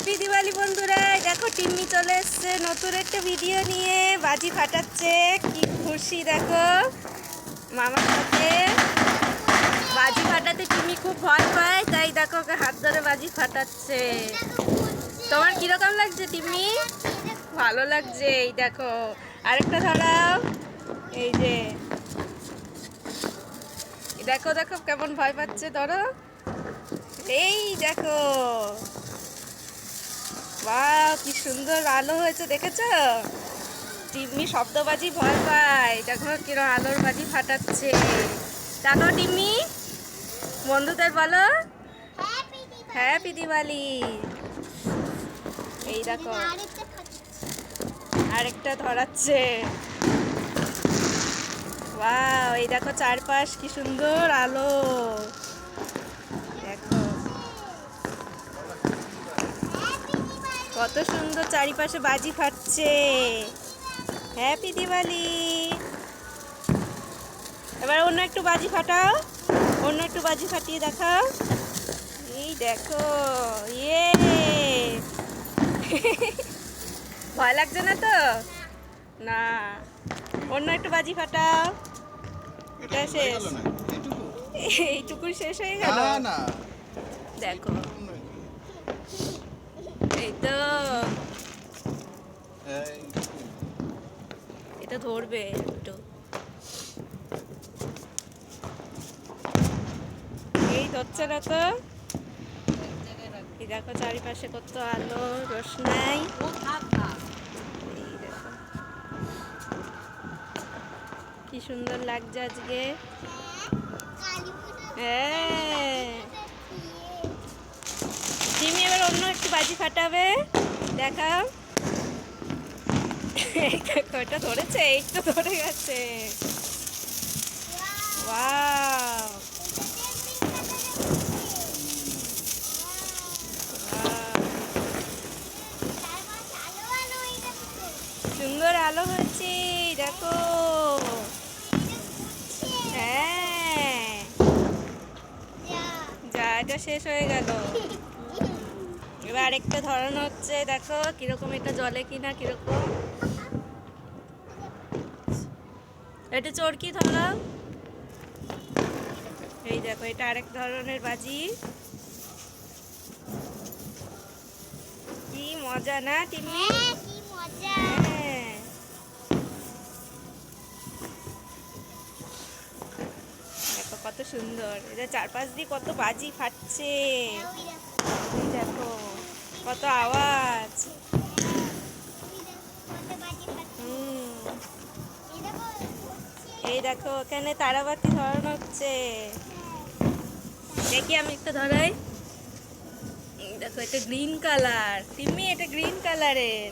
Happy Diwali বন্ধুরা। দেখো, টিম্মি চলে এসছে নতুন একটা ভিডিও নিয়ে। বাজি ফাটাচ্ছে, কি খুশি, দেখো। মামার সাথে বাজি ফাটাতে টিম্মি খুব ভয় পায়, তাই দেখো ওকে হাত ধরে বাজি ফাটাচ্ছে। তোমার কীরকম লাগছে, টিম্মি? ভালো লাগছে, এই দেখো। আরেকটা ধরাও। এই যে। দেখো দেখো, কেমন ভয় পাচ্ছে, ধরো। এই দেখো। বাহ, কি সুন্দর আলো হয়েছে, দেখেছ? টিম্মি শব্দবাজি ভয় পায়। দেখো কিরম আলোর বাজি ফাটাচ্ছে। দেখো টিম্মি? বন্ধুদের বলো। হ্যাপি দিওয়ালি এই দেখো। আরেকটা ধরাচ্ছে। ওয়াও এই দেখো চারপাশ, কি সুন্দর আলো। কত সুন্দর চারিপাশে বাজি ফাটছে। হ্যাপি দিওয়ালি এবার অন্য একটু বাজি ফাটাও। অন্য একটু বাজি ফাটিয়ে দেখাও। এই দেখো ইয়ে! ভয় লাগছে না তো? না। অন্য একটু বাজি ফাটাও। এটা শেষ। এইটুকু শেষ হয়ে গেল? দেখো। তো। এটা ধরবে একটু এই ধরছে না তো। দেখো চারিপাশে কত আলো রোশনাই। কি সুন্দর লাগছে আজকে। হ্যাঁ। জিমি, এবার অন্য একটু বাজি ফাটাবে। দেখাও। এটা ধরেছে? এই তো ধরে গেছে। সুন্দর আলো হয়েছে, দেখো। হ্যাঁ। যা এটা শেষ হয়ে গেল। আরেকটা ধরানো হচ্ছে দেখো কীরকম এটা জলে কিনা কীরকম। এটা চরকি ধরো? এই দেখো এটা আরেক ধরনের বাজি। কি মজা না টিমি? হ্যাঁ দেখো কত সুন্দর এটা চারপাশ দিয়ে কত বাজি ফাটছে। কত আওয়াজ? এই দেখো ওখানে তারাবাতি ধরানো হচ্ছে। দেখি আমি একটু ধরাই। দেখো, এটা গ্রিন কালার। তিম্মি, এটা গ্রিন কালারের।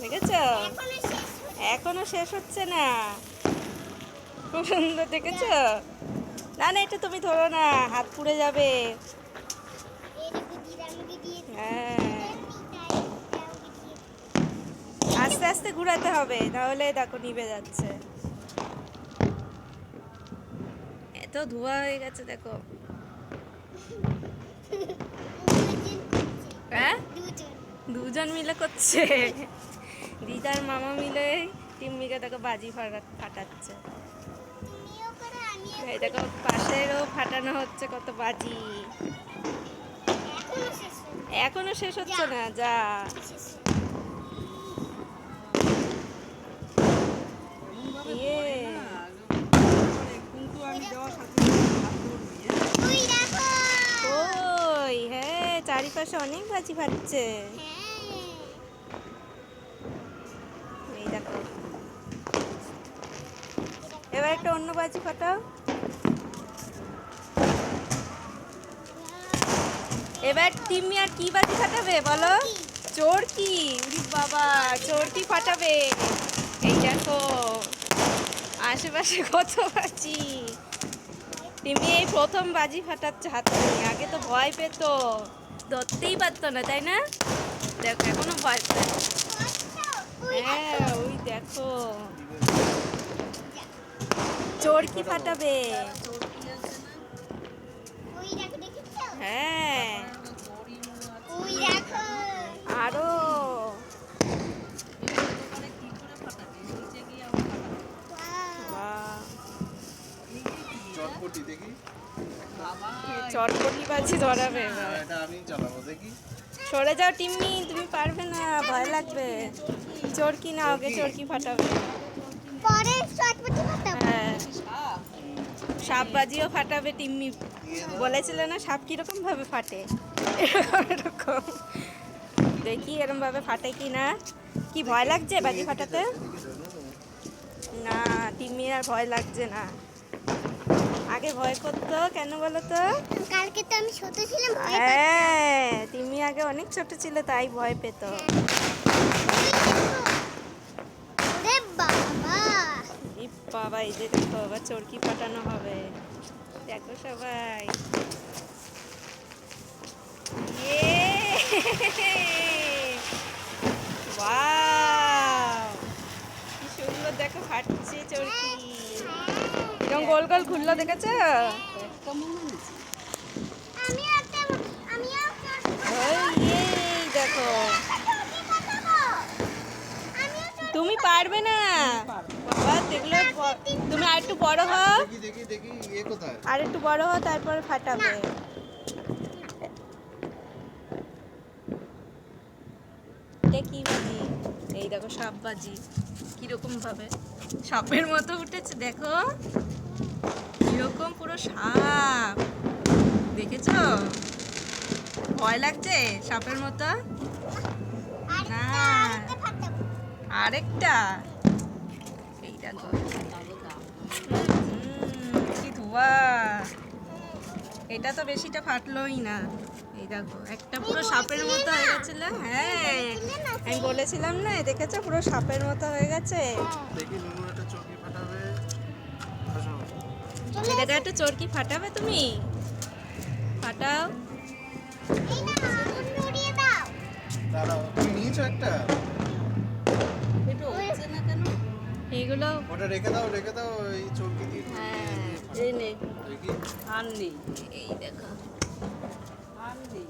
দেখেছ? এখনও শেষ হচ্ছে না। খুব সুন্দর, দেখেছ? না না, এটা তুমি ধরো না। হাত পুড়ে যাবে। আস্তে ঘুরাতে হবে তাহলে দেখো নিভে যাচ্ছে। এত ধোয়া হয়ে গেছে দেখো। হ্যাঁ? দুজন মিলে করছে। দিদার মামা মিলে টিম্মিকে দেখো বাজি ফাটা- ফাটাচ্ছে। এই দেখো পাশেরও ফাটানো হচ্ছে কত বাজি। এখনও শেষ হচ্ছে না যা। ওই হ্যাঁ চারিপাশে অনেক বাজি ফাটছে এবার একটা অন্য বাজি ফাটাও এবার তিম্মি আর কি বাজি ফাটাবে বলো চোরকি বাবা চোরকি ফাটাবে এই দেখো আশেপাশে কত বাজি তিমি এই প্রথম বাজি ফাটাচ্ছে হাতে নিয়ে আগে তো ভয় পেত। ধরতেই পারতো না তাই না? দেখো এখনও ভয় পায়। হ্যাঁ ওই দেখো। চোরকি ফাটাবে? হ্যাঁ ওই দেখো বাজি ধরাবে এবার হ্যাঁ, এটা আমি চালাবো দেখি সরে যাও টিম্মি তুমি পারবে না ভয় লাগবে চরকি না ওকে চরকি ফাটাবে পরে চটপটি ফাটাবো হ্যাঁ সাপ বাজিও ফাটাবে টিম্মি বলেছিলে না সাপ কীরকম ভাবে ফাটে এরকম এরকম দেখি এরকম ভাবে ফাটে কি না কি ভয় লাগছে বাজি ফাটাতে না টিম্মির আর ভয় লাগছে না আগে ভয় করতো কেন বলো তো? কালকে তো আমি ছোট ছিলাম হ্যাঁ তিমি আগে অনেক ছোট ছিল তাই ভয় পেত। বাবা। এই যে দেখো আবার চরকি ফাটানো হবে। দেখো সবাই। ইয়ে। কি সুন্দর দেখো ফাটছে চরকি। এরকম গোল গোল ঘুরলো দেখেছ? আমি একটা আমিও ওই এই দেখো। তুমি পারবে না? বাবা দেখলে তুমি আর একটু বড় হও। দেখি দেখি দেখি কোথায়? আর একটু বড় হও তারপর ফাটাবে। এটা কি বাজি? এই দেখো সাপ বাজি কীরকম ভাবে? সাপের মতো উঠেছে দেখো। কীরকম পুরো সাপ? দেখেছ? ভয় লাগছে সাপের মতো? না। আরেকটা এই দেখো হুম, কি ধোয়া। এটা তো বেশিটা ফাটলোই না। এই দেখো একটা পুরো সাপের মতো হয়ে গেছিল। হ্যাঁ। আমি বলেছিলাম না দেখেছ? পুরো সাপের মতো হয়ে গেছে। দেখি নুনু একটা চৌকি ফাটাবে। এটা একটা চরকি ফাটাবে তুমি? ফাটাও। এই না আগুন ধরিয়ে দাও দাঁড়াও তুমি নিয়েছো একটা এইগুলো ওটা রেখে দাও রেখে দাও এই চৌকি দিয়ে। হ্যাঁ এই নে। দেখি। আর নেই। এই দেখো। আর নেই।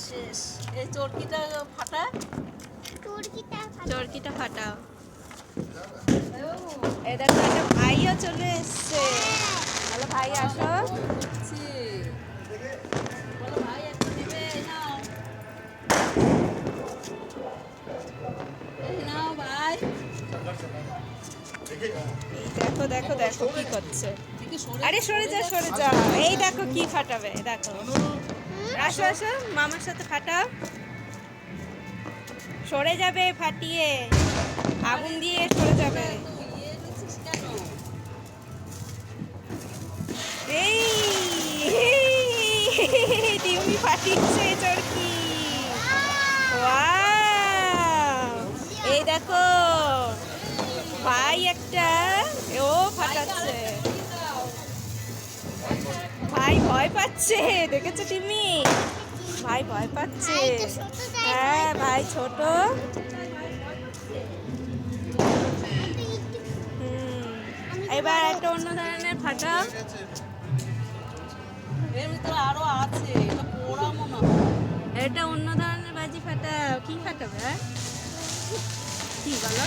শেষ। এই চরকিটা ফাটা? চরকিটা ফাটাও এই দেখো একটা ভাইও চলে এসছে। ভাই আসো। বলো ভাই একটা দেবে এই নাও। ভাই। এই দেখো দেখো দেখো কি করছে। আরে সরে যা সরে যা। এই দেখো কি ফাটাবে দেখো। আসো আসো মামার সাথে ফাটাও। সরে যাবে ফাটিয়ে আগুন দিয়ে সরে যাবে ইয়ে এই টিউমি ফাটিচ্ছে চরকি এই দেখো ভাই একটা ও ফাটাচ্ছে ভাই ভয় পাচ্ছে দেখেছ তুমি ভাই ভয় পাচ্ছে। হ্যাঁ ভাই। ছোট। হুম। এবার একটা অন্য ধরনের ফাটা। এর ভিতরে আরও আছে এটা এটা অন্য ধরনের বাজি ফাটাও কি ফাটাবে হ্যাঁ? কি বলো?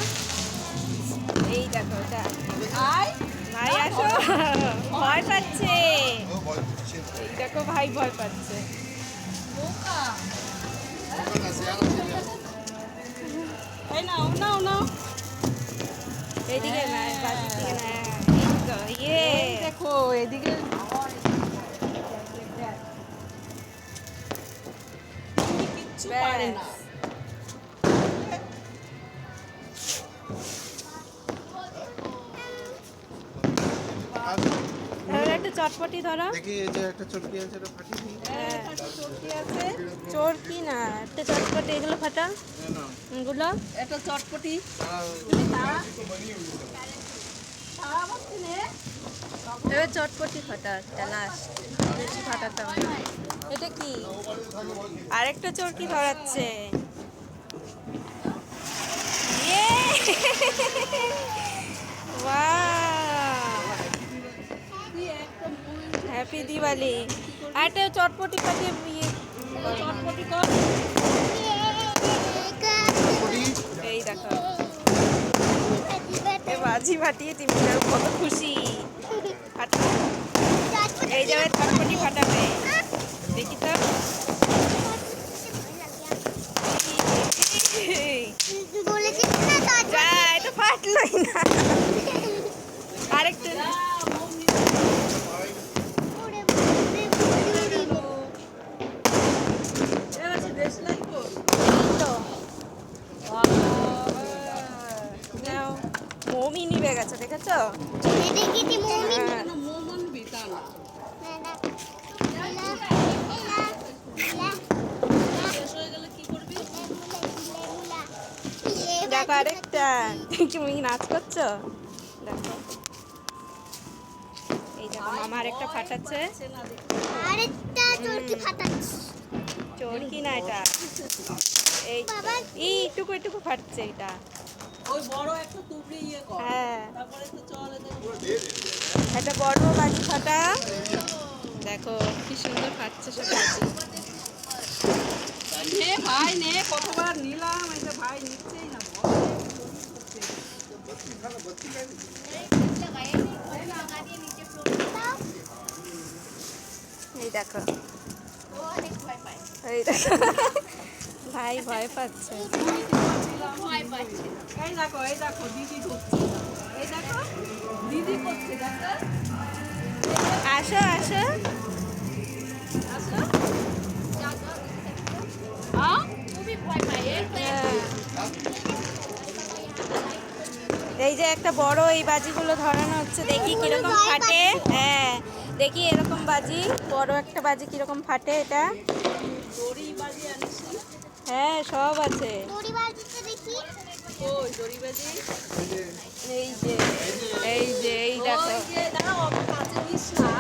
এই দেখো এটা। আয় ভাই আসো। ভয় পাচ্ছে। দেখো ভাই ভয় পাচ্ছে। একটা চটপটি ধরো। দেখি এই যে একটা চটকি আছে চটকি আছে। কি না একটা চটপটি এগুলো ফাটা। এগুলো? একটা চটপটি। এবার চটপটি ফাটা একটা লাস্ট বেশি ফাটাতে না। এটা কি? আরেকটা চরকি ধরাচ্ছে হ্যাপি দিওয়ালি একটা চটপটি ইয়ে চটপটি কর এই দেখো। বাজি ফাটিয়ে তিমিটা কত খুশি। এই যাবে চটপটি ফাটাবে। দেখি তো। যা না। আরেকটু ওরে বাপরে, বাপরে, বাপরে। এবার আছে দেশলাই কর তো নাও মমি নিবে গেছে দেখেছ এটা কি তুই মৌমি? হ্যাঁ। কোনো মোম আনবি তা না না, না। এলা, এলা, এলা, শেষ হয়ে গেলে কি করবি এলা, এলা, এলা। এ দেখো আরেকটা। তুমি নাচ করছ? দেখো। এই দেখো মামা আরেকটা ফাটাচ্ছে। আরেকটা চরকি ফাটাচ্ছি। চোরকি না এটা। এই একটুকু একটুকু ফাটছে এটা। ওই বড় একটা তুবড়ি ইয়ে কর। হ্যাঁ। তারপরে তো চল একটা বড় বাজি ফাটা। দেখো কি সুন্দর ফাটছে সব বাজি। নে ভাই নে কতবার নিলাম এটা ভাই নিচ্ছেই না। এই দেখো। এই দেখো। ভাই ভয় পাচ্ছে। এই দেখো এই দেখো দিদি করছে এই দেখো দিদি করছে দেখো। আসো আসো। আসো। হ্যাঁ। এই যে একটা বড় এই বাজিগুলো ধরানো হচ্ছে দেখি কীরকম ফাটে। হ্যাঁ দেখি এরকম বাজি বড় একটা বাজি কীরকম ফাটে এটা। হ্যাঁ সব আছে। দড়ি বাজিতে দেখি। ওই দড়ি বাজি। এই যে এই যে দেখো। দাঁড়াও কাছে নিস না।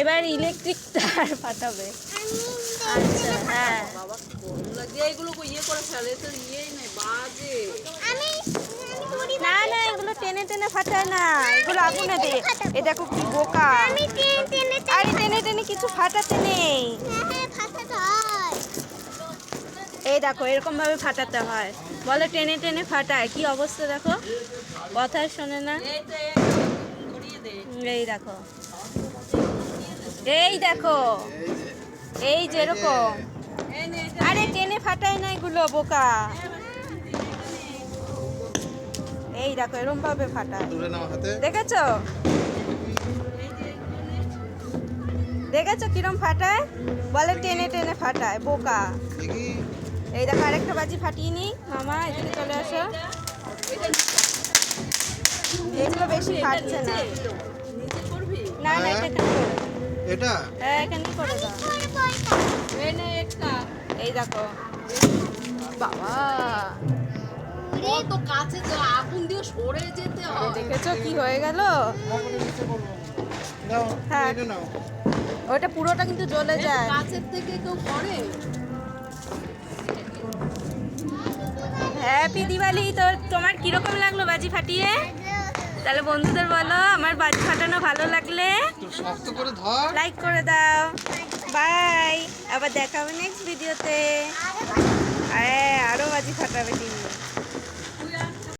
এবার ইলেকট্রিক তার ফাটাবে আচ্ছা হ্যাঁ। বাবা কোন লাগে? এগুলো ইয়ে করে ফেলে তো ইয়েই নেই বাজে। আমি না না এগুলো টেনে টেনে ফাটায় না এগুলো আগুনে দে। এ দেখো কি বোকা। আমি টেনে টেনে আরে টেনে টেনে কিছু ফাটাতে নেই। এই দেখো এরকম ভাবে ফাটাতে হয়। বলে টেনে টেনে ফাটায় কি অবস্থা দেখো? কথা শোনে না। এই দেখো। এই দেখো। এই যেরকম। আরে টেনে ফাটায় না এগুলো বোকা। এই দেখো এরকম ভাবে ফাটায়। তুলে দেখেছ? দেখেছ কিরম ফাটায়? বলে টেনে টেনে ফাটায় বোকা। এই দেখো আরেকটা বাজি ফাটিয়ে নি মামা এদিকে চলে আসো। এগুলো বেশি ফাটছে না। না না এটা এখানে করে দাও। এটা? হ্যাঁ এখানে করে দাও। একটা এই দেখো। বাবা। কত কাছে তো আগুন দিয়ে সরে যেতে হয়। দেখেছ কি হয়ে গেল? হ্যাঁ। ওটা পুরোটা কিন্তু জ্বলে যায়। কাছের থেকে কেউ করে? হ্যাপি দিওয়ালি তো তোমার কীরকম লাগল বাজি ফাটিয়ে? তাহলে বন্ধুদের বলো আমার বাজি ফাটানো ভালো লাগলে? লাইক করে দাও। বাই আবার দেখা হবে নেক্সট ভিডিওতে আরে আরও বাজি ফাটাবে টিভি